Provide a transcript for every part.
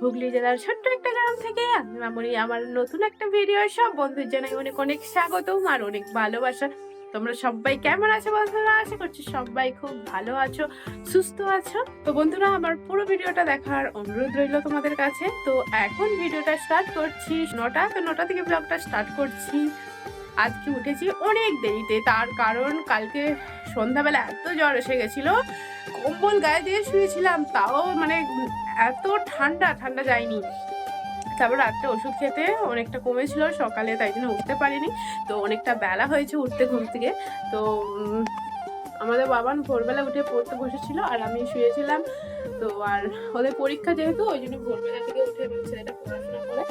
হুগলি জেলার ছোট্ট একটা গ্রাম থেকে আমি আমার নতুন একটা ভিডিও সব বন্ধুর জানাই অনেক অনেক স্বাগতম আর অনেক ভালোবাসা। তোমরা সবাই কেমন আছো বন্ধুরা? আশা করছি সবাই খুব ভালো আছো, সুস্থ আছো। তো বন্ধুরা, আমার পুরো ভিডিওটা দেখার অনুরোধ রইল তোমাদের কাছে। তো এখন ভিডিওটা স্টার্ট করছি। নটা, তো নটা থেকে ব্লগটা স্টার্ট করছি। আজকে উঠেছি অনেক দেরিতে, তার কারণ কালকে সন্ধ্যাবেলা এত জ্বর এসে গেছিল। কম্বল গায়ে দিয়ে শুয়েছিলাম, তাও মানে এত ঠান্ডা ঠান্ডা যায়নি। তারপর রাত্রে ওষুধ খেতে অনেকটা কমেছিল, সকালে তাই জন্য উঠতে পারিনি। তো অনেকটা বেলা হয়েছে উঠতে ঘুম থেকে। তো আমাদের বাবান ভোরবেলা উঠে পড়তে বসেছিল আর আমি শুয়েছিলাম। তো আর ওদের পরীক্ষা যেহেতু, ওই জন্য ভোরবেলা থেকে উঠে ছেলেটা পড়াশোনা করে।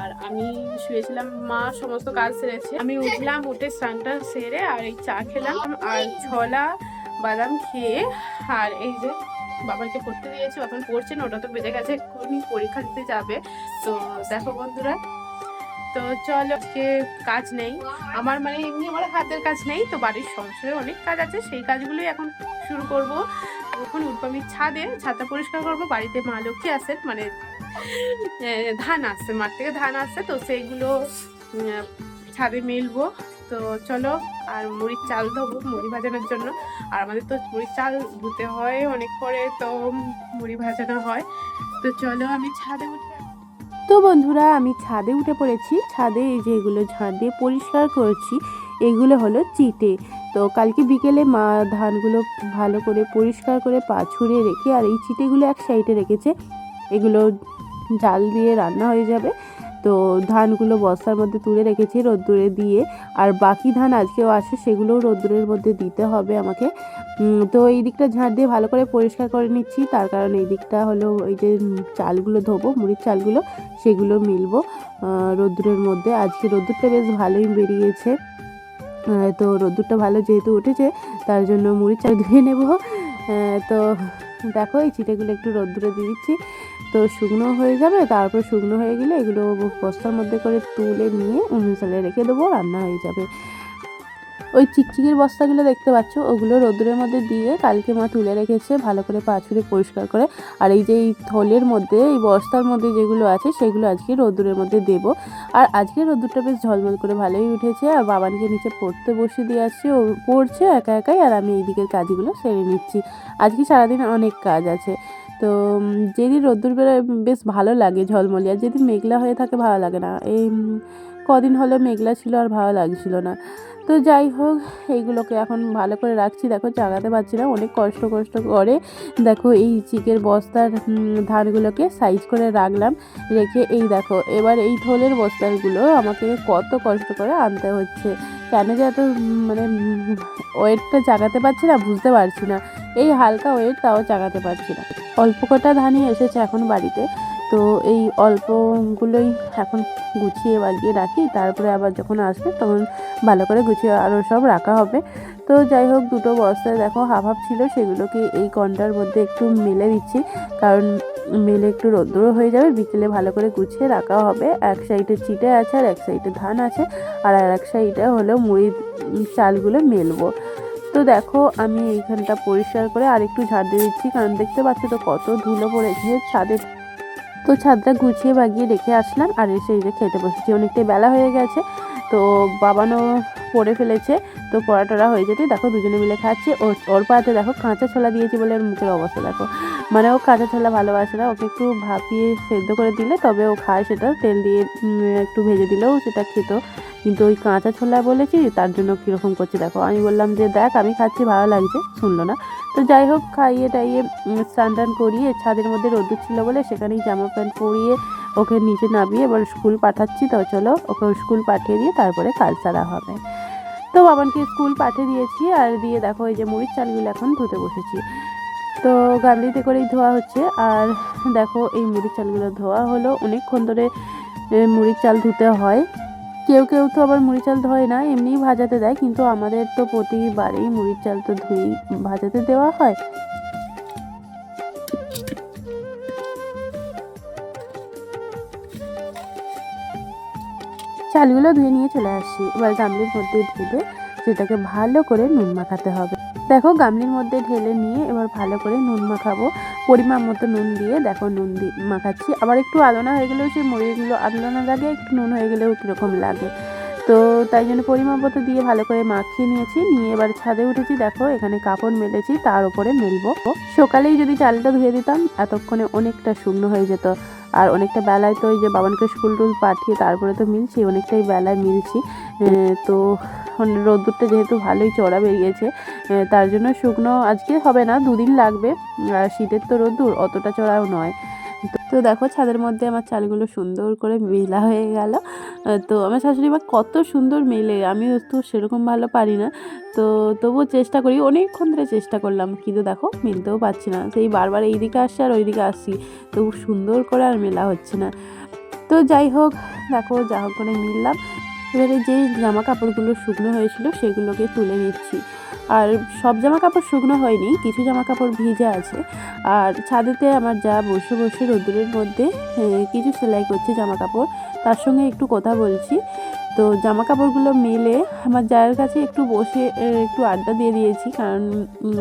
আর আমি শুয়েছিলাম, মা সমস্ত কাজ সেরেছে। আমি উঠলাম, উঠে স্নানটা সেরে আর এই চা খেলাম আর ছোলা, বাদাম খেয়ে আর এই যে বাবাকে পড়তে দিয়েছি। এখন পড়ছে না ওটা তো বেজে গেছে, এক্ষুনি পরীক্ষা দিতে যাবে। তো দেখো বন্ধুরা, তো চলো আজকে কাজ নেই। আমার মানে এমনি আমার হাতের কাজ নেই, তো বাড়ির সংসারে অনেক কাজ আছে, সেই কাজগুলোই এখন শুরু করব। এখন আমি ছাদে, ছাদটা পরিষ্কার করব, বাড়িতে মা লক্ষ্মী আসে মানে ধান আসছে মাঠ থেকে ধান আসছে তো সেইগুলো ছাদে মেলবো। তো চলো, আর মুড়ির চাল ধোবো, মুড়ি ভাজানোর জন্য। আর আমাদের তো মুড়ির চাল ধুতে হয় অনেক পরে, তো মুড়ি ভাজানো হয়। তো চলো আমি ছাদে উঠে। তো বন্ধুরা, আমি ছাদে উঠে পড়েছি। ছাদে এই যে এগুলো ঝাড় দিয়ে পরিষ্কার করছি, এগুলো হলো চিটে। তো কালকে বিকেলে মা ধানগুলো ভালো করে পরিষ্কার করে পা ছুঁড়ে রেখে, আর এই চিটেগুলো এক সাইডে রেখেছে। এগুলো জাল দিয়ে রান্না হয়ে যাবে। তো ধানগুলো বস্তার মধ্যে তুলে রেখেছি রোদ্দুরে দিয়ে। আর বাকি ধান আজকেও আসে, সেগুলোও রোদ্দুরের মধ্যে দিতে হবে আমাকে। তো এই দিকটা ঝাঁট দিয়ে ভালো করে পরিষ্কার করে নিচ্ছি। তার কারণ এই দিকটা হলো এই যে চালগুলো ধোবো, মুড়ির চালগুলো, সেগুলো মিলবো। রোদ্দুরের মধ্যে। আজকে রোদ্দুরটা বেশ ভালোই বেরিয়েছে। তো রোদ্দুরটা ভালো যেহেতু উঠেছে, তার জন্য মুড়ির চাল ধুয়ে নেব। তো দেখো, এই চিটেগুলো একটু রোদ্দুরে দিয়ে দিচ্ছি। তো শুকনো হয়ে যাবে, তারপর শুকনো হয়ে গেলে এগুলো বস্তার মধ্যে করে তুলে নিয়ে অনুসারে রেখে দেবো, রান্না হয়ে যাবে। ওই চিকচিকির বস্তাগুলো দেখতে পাচ্ছ, ওগুলো রোদ্দুরের মধ্যে দিয়ে কালকে মা তুলে রেখেছে, ভালো করে পাছুরে পরিষ্কার করে। আর এই যে এই থলের মধ্যে, এই বস্তার মধ্যে যেগুলো আছে, সেগুলো আজকে রোদ্দুরের মধ্যে দেব। আর আজকে রোদ্দুরটা বেশ ঝলমল করে ভালোই উঠেছে, আর বাবানকে নিচে পড়তে বসিয়ে দিয়ে আসছে, ও পড়ছে একা একাই, আর আমি এই দিকের কাজগুলো সেরে নিচ্ছি। আজকে সারাদিন অনেক কাজ আছে। তো যেদিন রোদ্দুর বেরোয়, বেশ ভালো লাগে ঝলমলি, আর যেদিন মেঘলা হয়ে থাকে, ভালো লাগে না। এই কদিন হলো মেঘলা ছিল, আর ভালো লাগছিল না। তো যাই হোক, এইগুলোকে এখন ভালো করে রাখছি। দেখো চাগাতে পারছি না। অনেক কষ্ট কষ্ট করে দেখো এই চিকের বস্তার ধানগুলোকে সাইজ করে রাখলাম। রেখে এই দেখো, এবার এই থলের বস্তাগুলো আমাকে কত কষ্ট করে আনতে হচ্ছে। কেন যে এত মানে ওয়েটটা চাগাতে পারছি না, বুঝতে পারছি না। এই হালকা ওয়েট তাও চাগাতে পারছি না। অল্প কটা ধানই এসেছে এখন বাড়িতে। তো এই অল্পগুলোই এখন গুছিয়ে বাগিয়ে রাখি। তারপরে আবার যখন আসবে তখন ভালো করে গুছিয়ে আরও সব রাখা হবে। তো যাই হোক, দুটো বস্তায় দেখো হাফ হাফ ছিল, সেগুলোকে এই কন্টার মধ্যে একটু মেলে দিচ্ছি। কারণ মেলে একটু রোদ্দুরও হয়ে যাবে, বিকেলে ভালো করে গুছিয়ে রাখা হবে। এক সাইডে চিটে আছে আর এক সাইডে ধান আছে। আর আর এক সাইডে হলো মুড়ির চালগুলো মেলবো। তো দেখো, আমি এইখানটা পরিষ্কার করে আরেকটু ঝাড় দিয়ে দিচ্ছি। কারণ দেখতে পাচ্ছ তো কত ধুলো পড়েছে ছাদে। তো ছাদটা গুছিয়ে বাগিয়ে রেখে আসলাম। আর এসে এই যে খেতে বসেছি। অনেকটাই বেলা হয়ে গেছে। তো বাবানও পড়ে ফেলেছে, তো পড়া টড়া হয়ে যেতে দেখো দুজনে মিলে খাচ্ছি। ও ওর পাতে দেখো কাঁচা ছোলা দিয়েছি বলে ওর মুখের অবস্থা দেখো। মানে ও কাঁচা ছোলা ভালোবাসে না, ওকে একটু ভাপিয়ে সেদ্ধ করে দিলে তবে ও খায় সেটা, তেল দিয়ে একটু ভেজে দিলেও সেটা খেত। কিন্তু ওই কাঁচা ছোলা বলেছি, তার জন্য কীরকম করছে দেখো। আমি বললাম যে দেখ, আমি খাচ্ছি, ভালো লাগছে, শুনলো না। তো যাই হোক, খাইয়ে টাইয়ে স্নান টান করিয়ে ছাদের মধ্যে রোদ্দুর ছিল বলে সেখানেই জামা প্যান্ট পরিয়ে ওকে নিচে নামিয়ে এবার স্কুল পাঠাচ্ছি, তো চলো ওকে স্কুল পাঠিয়ে দিয়ে তারপরে কাজ সারা হবে। তো বাবানকে স্কুল পাঠিয়ে দিয়েছি আর দিয়ে দেখো এই যে মুড়ির চালগুলো এখন ধুতে বসেছি। তো গামলিতে করেই ধোয়া হচ্ছে আর দেখো এই মুড়ির চালগুলো ধোয়া হলো। অনেকক্ষণ ধরে মুড়ির চাল ধুতে হয়। কেউ কেউ তো আবার মুড়ি চাল ধোয় না, এমনিই ভাজাতে দেয়, কিন্তু আমাদের তো প্রতিবারেই মুড়ির চাল তো ধুয়েই ভাজাতে দেওয়া হয়। চালগুলো ধুয়ে নিয়ে চলে আসছি এবার গামলির মধ্যে ঢেলে সেটাকে ভালো করে নুন মাখাতে হবে। দেখো গামলির মধ্যে ঢেলে নিয়ে এবার ভালো করে নুন মাখাবো। পরিমাণ মতো নুন দিয়ে দেখো নুন দিয়ে মাখাচ্ছি। আবার একটু আলোনা হয়ে গেলেও সেই মুড়িগুলো আলোনা লাগে একটু নুন হয়ে গেলেও কীরকম লাগে। তো তাই জন্য পরিমাণ মতো দিয়ে ভালো করে মাখিয়ে নিয়েছি। নিয়ে এবার ছাদে উঠেছি, দেখো এখানে কাপড় মেলেছি, তার উপরে মেলবো। সকালেই যদি চালটা ধুয়ে দিতাম, এতক্ষণে অনেকটা শুকনো হয়ে যেত। আর অনেকটা বেলায় তো ওই যে বাবানকে স্কুল টুল পাঠিয়ে তারপরে তো মিলছি, অনেকটাই বেলায় মিলছি। তো রোদ্দুরটা যেহেতু ভালোই চড়া বেরিয়েছে তার জন্য শুকনো আজকে হবে না, দুদিন লাগবে। আর শীতের তো রোদ্দুর, অতটা চড়াও নয়। তো- দেখো ছাদের মধ্যে আমার চালগুলো সুন্দর করে মেলা হয়ে গেল। তো আমার শাশুড়ি মা কত সুন্দর মেলে, আমিও তো সেরকম ভালো পারি না। তো তবুও চেষ্টা করি, অনেকক্ষণ ধরে চেষ্টা করলাম, কিন্তু দেখো মিলতেও পারছি না। সেই বারবার এইদিকে আসছি আর ওইদিকে আসছি তবু সুন্দর করে আর মেলা হচ্ছে না। তো যাই হোক, দেখো যা হোক করে মিললাম। এবারে যে জামা কাপড়গুলো শুকনো হয়েছিল সেগুলোকে তুলে নিচ্ছি। আর সব জামা কাপড় শুকনো হয়নি, কিছু জামা কাপড় ভিজে আছে। আর ছাদেতে আমার যা বসে বসে রোদ্দুরের মধ্যে কিছু সেলাই করছে জামা কাপড় তার সঙ্গে একটু কথা বলছি। তো জামা কাপড়গুলো মেলে আমার জায়ের কাছে একটু বসে একটু আড্ডা দিয়ে দিয়েছি। কারণ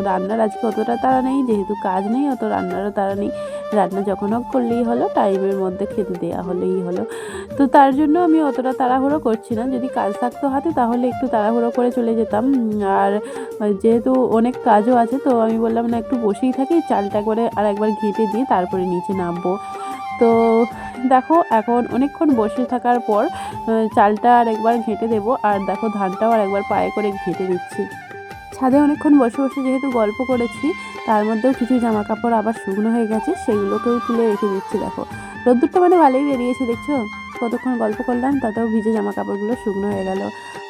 রান্নার আজকে অতটা তাড়া নেই, যেহেতু কাজ নেই, অত রান্নারও তাড়া নেই। রান্না যখন হোক করলেই হলো, টাইমের মধ্যে খেতে দেওয়া হলেই হলো। তো তার জন্য আমি অতটা তাড়াহুড়ো করছি না। যদি কাজ থাকতো হাতে, তাহলে একটু তাড়াহুড়ো করে চলে যেতাম। আর যেহেতু অনেক কাজও আছে, তো আমি বললাম না, একটু বসেই থাকি, চালটা করে আর একবার ঘেঁটে দিয়ে তারপরে নিচে নামবো। তো দেখো এখন অনেকক্ষণ বসে থাকার পর চালটা আর একবার ঘেঁটে দেবো। আর দেখো ধানটাও আর একবার পায়ে করে ঘেঁটে দিচ্ছি। ছাদে অনেকক্ষণ বসে বসে যেহেতু গল্প করেছি, তার মধ্যেও কিছু জামা কাপড় আবার শুকনো হয়ে গেছে, সেগুলোকেও তুলে রেখে দিচ্ছি, দেখো। রোদ্দুরটা মানে ভালোই বেরিয়েছে, দেখছ? কতক্ষণ গল্প করলাম, তাতেও ভিজে জামা কাপড়গুলো শুকনো হয়ে গেল।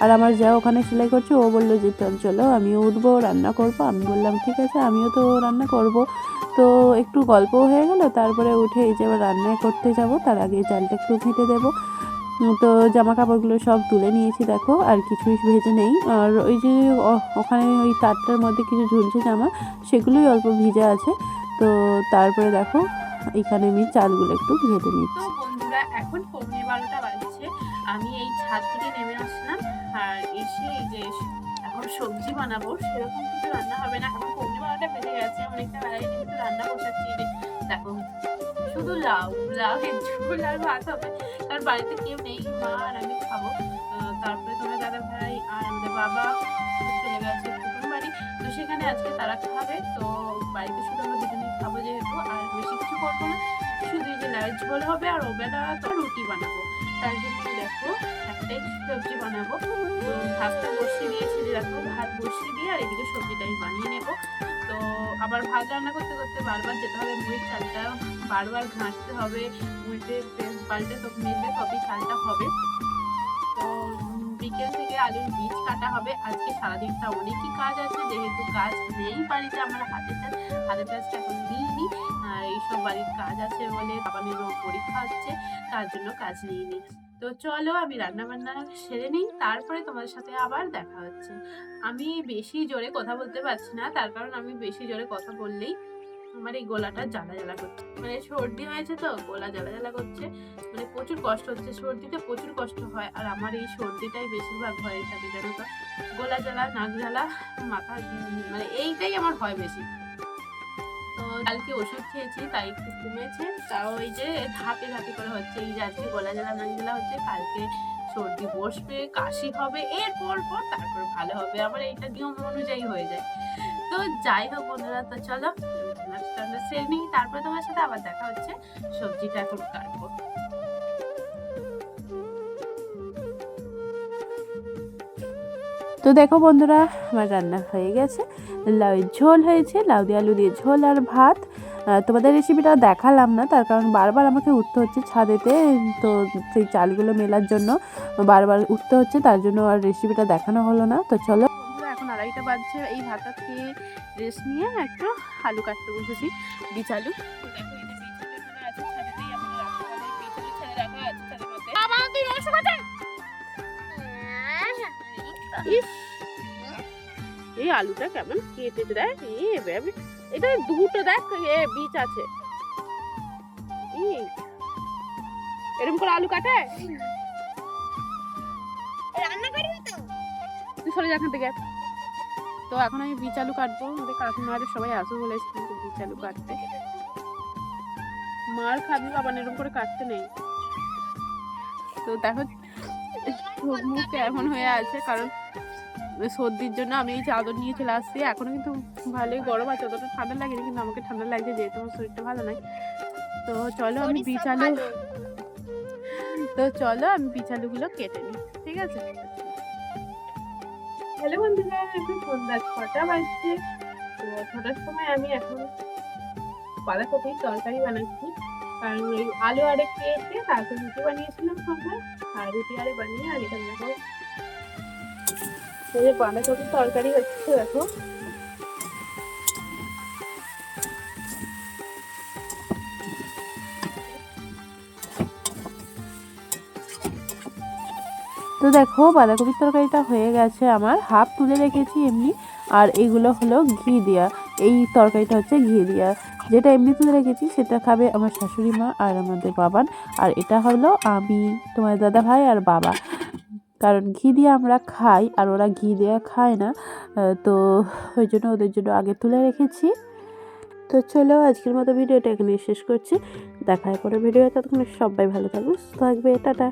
আর আমার যা ওখানে সেলাই করছে, ও বলল যে, চল চলো, আমিও উঠবো, রান্না করব। আমি বললাম, ঠিক আছে, আমিও তো রান্না করব। তো একটু গল্পও হয়ে গেল, তারপরে উঠে এই যে এবার রান্না করতে যাব, তার আগে চালটা একটু ঘেঁটে দেবো। তো জামা কাপড়গুলো সব তুলে নিয়েছি, দেখো, আর কিছুই ভেজে নেই। আর ওই যে ওখানে ওই তারটার মধ্যে কিছু ঝুলছে জামা, সেগুলোই অল্প ভিজে আছে। তো তারপরে দেখো, এখানে আমি চালগুলো একটু তো নিচ্ছি। বন্ধুরা, এখন বারোটা বাজছে, আমি এই ছাদ থেকে নেমে আসলাম, আর এসে এই যে সবজি বানাবো, সেরকম কিছু রান্না হবে না। এখন পৌনে বারোটা বেজে গেছে অনেকটা বেলায় কিন্তু রান্না বসাচ্ছি দেখো, শুধু লাউ লাউয়ের ঝোল আর ভাত হবে। কারণ বাড়িতে কেউ নেই, মা আর আমি খাব। তারপরে তোমার দাদা ভাই আর আমাদের বাবা, চলে গেছে বাড়ি। তো সেখানে আজকে তারা খাবে, তো বাড়িতে শুধু আমরা দুজনেই খাব যেহেতু, আর বেশি কিছু করব না। শুধু যে লাউয়ের ঝোল হবে আর ওবেলা তো রুটি বানাবো। তার জন্য দেখো একটাই সবজি বানাবো। তো ভাতটা বসিয়ে দিয়েছি দেখো, ভাত বসিয়ে দিয়ে আর এদিকে সবজিটা বানিয়ে নেব। তো আবার ভাত রান্না করতে করতে বারবার যেতে হবে, মুড়ির চালটা বারবার ঘাঁটতে হবে তেল পাল্টে তো মেললে তবেই চালটা হবে। আলুর বীজ কাটা হবে। আজকে সারাদিনটা অনেকই কাজ আছে, যেহেতু কাজ নেই বাড়িতে, আমার হাতের কাজ হাতের কাজটা এখন নিইনি। এইসব বাড়ির কাজ আছে বলে বাবানেরও পরীক্ষা হচ্ছে, তার জন্য কাজ নিইনি। তো চলো, আমি রান্না বান্না সেরে নিই, তারপরে তোমাদের সাথে আবার দেখা হচ্ছে। আমি বেশি জোরে কথা বলতে পারছি না, তার কারণ আমি বেশি জোরে কথা বললেই আমার এই গলাটা জ্বালা জ্বালা করছে মানে সর্দি হয়েছে তো, গলা জ্বালা জ্বালা করছে মানে প্রচুর কষ্ট হচ্ছে, সর্দিতে প্রচুর কষ্ট হয়, আর আমার এই সর্দিটাই বেশিরভাগ হয়ে থাকে জানো তো গলা জ্বালা, নাক জ্বালা, মাথা মানে এইটাই আমার হয় বেশি। তো কালকে ওষুধ খেয়েছি, তাই একটু কমেছে তাও এই যে ধাপে ধাপে করে হচ্ছে, এই যে আজকে গলা জ্বালা, নাক জ্বালা হচ্ছে, কালকে সর্দি বসবে, কাশি হবে, এরপর পর তারপর ভালো হবে, আমার এইটা নিয়ম অনুযায়ী হয়ে যায়। তো যাই হোক বন্ধুরা, তো চলো নাস্তা সেরে নিই, তারপরে তোমার সাথে আবার দেখা হচ্ছে সবজিটা এখন কাটবো। তো দেখো বন্ধুরা, আমার রান্না হয়ে গেছে। লাউয়ের ঝোল হয়েছে, লাউ দিয়ে আলু দিয়ে ঝোল আর ভাত। তোমাদের রেসিপিটা দেখালাম না, তার কারণ বারবার আমাকে উঠতে হচ্ছে ছাদেতে, তো সেই চালগুলো মেলার জন্য বারবার উঠতে হচ্ছে, তার জন্য আর রেসিপিটা দেখানো হলো না। তো চলো আড়াইটা বাজছে এই ভাতা খেয়ে রেস্ট নিয়ে একটু আলু কাটতে বসেছি। বীজ আলু তো এই আলুটা কেমন কেটে দেয়? এ এটা দুটো দেখ বীজ আছে। ই এরকম করে আলু কাটে? তুই সরে যাখান থেকে। তো এখন আমি বিচালু কাটবো। আমাদের কাকিমার সবাই আসবে বলেছে কিন্তু বিচালু কাটতে। মার খাবি বাবা এরকম করে কাটতে নেই। তো দেখো চোখ মুখ কেমন হয়ে আছে কারণ সর্দির জন্য আমি এই চাদর নিয়ে চলে আসছি। এখনও কিন্তু ভালোই গরম আছে অতটা ঠান্ডা লাগেনি কিন্তু আমাকে ঠান্ডা লাগছে যেহেতু আমার শরীরটা ভালো নাই তো চলো আমি বিচালু তো চলো আমি বিচালুগুলো কেটে নিই ঠিক আছে? হ্যালো বন্ধুরা, এখন সন্ধ্যা ছটা বাজছে। তো ছটার সময় আমি এখন বাঁধাকপির তরকারি বানাচ্ছি। কারণ ওই আলু আরে খেয়েছে, তারপর রুটি বানিয়েছিলাম সন্ধ্যায় আর রুটি আরে বানিয়ে আর এখানে দেখো বাঁধাকপির তরকারি হচ্ছে দেখো। তো দেখো বাঁধাকপির তরকারিটা হয়ে গেছে আমার। হাফ তুলে রেখেছি এমনি। আর এগুলো হলো ঘি দেওয়া এই তরকারিটা হচ্ছে ঘি দেওয়া যেটা এমনি তুলে রেখেছি সেটা খাবে আমার শাশুড়ি মা আর আমাদের বাবান। আর এটা হলো আমি, তোমার দাদা ভাই আর বাবা। কারণ ঘি দিয়ে আমরা খাই আর ওরা ঘি দেওয়া খায় না। তো ওই জন্য ওদের জন্য আগে তুলে রেখেছি। তো চলো আজকের মতো ভিডিওটা এখানে শেষ করছি। দেখা পরে ভিডিও ততক্ষণ সবাই ভালো থাকবে থাকবে। টাটা।